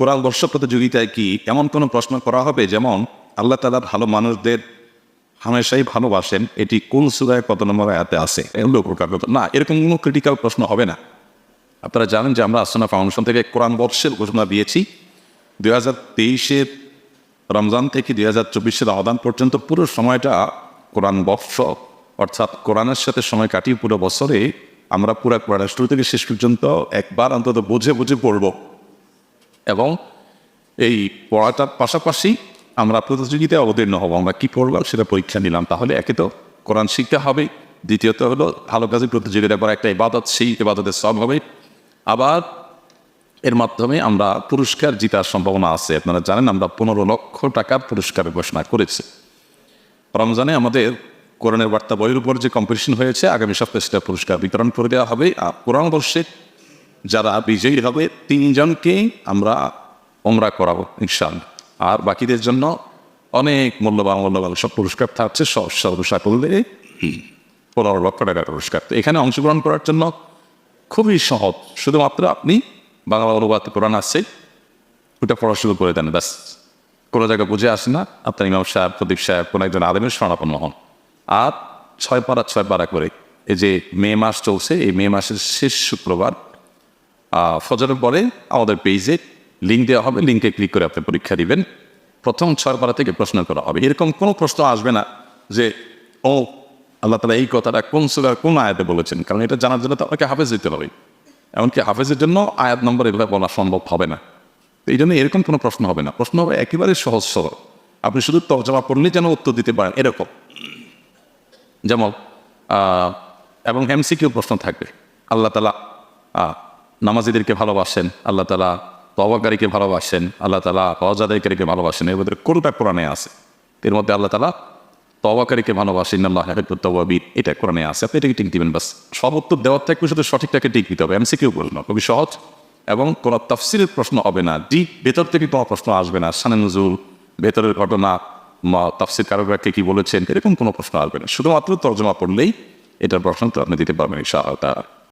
কোরআন বর্ষ প্রতিযোগিতায় কি এমন কোনো প্রশ্ন করা হবে যেমন, আল্লাহ তালা ভালো মানুষদের হামেশাই ভালোবাসেন, এটি কোন সুরায় কত নম্বর আয়াতে আছে? এগুলো প্রকার না, এরকম কোনো ক্রিটিক্যাল প্রশ্ন হবে না। আপনারা জানেন যে আমরা আসনা ফাউন্ডেশন থেকে কোরআন বর্ষের ঘোষণা দিয়েছি। দুই হাজার তেইশের রমজান থেকে দুই হাজার চব্বিশের আদান পর্যন্ত পুরো সময়টা কোরআন বর্ষ, অর্থাৎ কোরআনের সাথে সময় কাটিয়ে পুরো বছরে আমরা পুরো কোরআনের শুরু থেকে শেষ পর্যন্ত একবার অন্তত বুঝে বুঝে পড়ব। এবং এই পড়াটার পাশাপাশি আমরা প্রতিযোগিতায় অবতীর্ণ হব। আমরা কী পড়লাম সেটা পরীক্ষা নিলাম। তাহলে একে তো কোরআন শিখতে হবে, দ্বিতীয়ত হলো ভালো কাজে প্রতিযোগিতা করা একটা ইবাদত, সেই ইবাদতের সব হবে। আবার এর মাধ্যমে আমরা পুরস্কার জিতার সম্ভাবনা আছে। আপনারা জানেন আমরা পনেরো লক্ষ টাকার পুরস্কার ঘোষণা করেছি। রমজানে আমাদের কোরআনের বার্তা বইয়ের উপর যে কম্পিটিশন হয়েছে, আগামী সপ্তাহে সেটা পুরস্কার বিতরণ করে দেওয়া হবে। আর কোরআন বর্ষে যারা বিজয়ী হবে, তিনজনকে আমরা ওমরা করাবো ইনশাল্লাহ আর বাকিদের জন্য অনেক মূল্যবান মূল্যবান সব পুরস্কার থাকছে, সব সর্বসা করলে পনেরো লক্ষ টাকার পুরস্কার। তো এখানে অংশগ্রহণ করার জন্য খুবই সহজ, শুধুমাত্র আপনি বাংলা অনুবাদ কোরআন আসছে ওটা পড়া শুরু করে দেন, ব্যাস। কোনো জায়গায় বুঝে আসে না, আপনার ইমাম সাহেব, প্রদীপ সাহেব, কোনো একজন আলেমের স্মরণাপন্ন হন। আর ছয় পাড়া ছয় পাড়া করে, এই যে মে মাস চলছে, এই মে মাসের শেষ শুক্রবার ফজরের পরে আমাদের পেজে লিঙ্ক দেওয়া হবে। লিঙ্কে ক্লিক করে আপনি পরীক্ষা দিবেন। প্রথম ছয় পাড়া থেকে প্রশ্ন করা হবে। এরকম কোনো প্রশ্ন আসবে না যে, ও, আল্লাহ তালা এই কথাটা কোন সুরার কোন আয়াতে বলেছেন? কারণ এটা জানার জন্য তো আপনাকে হাফেজ দিতে হবে। এমনকি হাফেজের জন্য আয়াত নম্বর এগুলো বলা সম্ভব হবে না। এই জন্য এরকম কোনো প্রশ্ন হবে না। প্রশ্ন হবে একেবারে সহজ সরল। আপনি শুধু তর্জমা পড়লেই যেন উত্তর দিতে পারেন। এরকম। যেমন এবং এমসিকিউ প্রশ্ন থাকবে। আল্লাহ তালা নামাজিদেরকে ভালোবাসেন, আল্লাহ তালা তবাকারীকে ভালোবাসেন, আল্লাহ তালা হজাদাইকারীকে ভালোবাসেন। এর মধ্যে কোনটা কোরআনে আছে? এর মধ্যে আল্লাহ তালা তবাকারীকে ভালোবাসেন আল্লাহ তবাবিদ এটা কোরআনে আছে, আপনি এটাকে টিক দিবেন বাস। সব উত্তর দেওয়ার থেকে শুধু সঠিকটাকে টিক দিতে হবে। এমসিকিউ বলুন, খুবই সহজ। এবং কোনো তাফসিরের প্রশ্ন হবে না। ডিপ ভেতর থেকে কোনো প্রশ্ন আসবে না। সানে নজরুল, ভেতরের ঘটনা, মা তাফসির কারোকে কি বলেছেন, এরকম কোনো প্রশ্ন আসবে না। শুধুমাত্র তর্জমা পড়লেই এটার প্রশ্ন তো আপনি দিতে পারবেন তাআলা।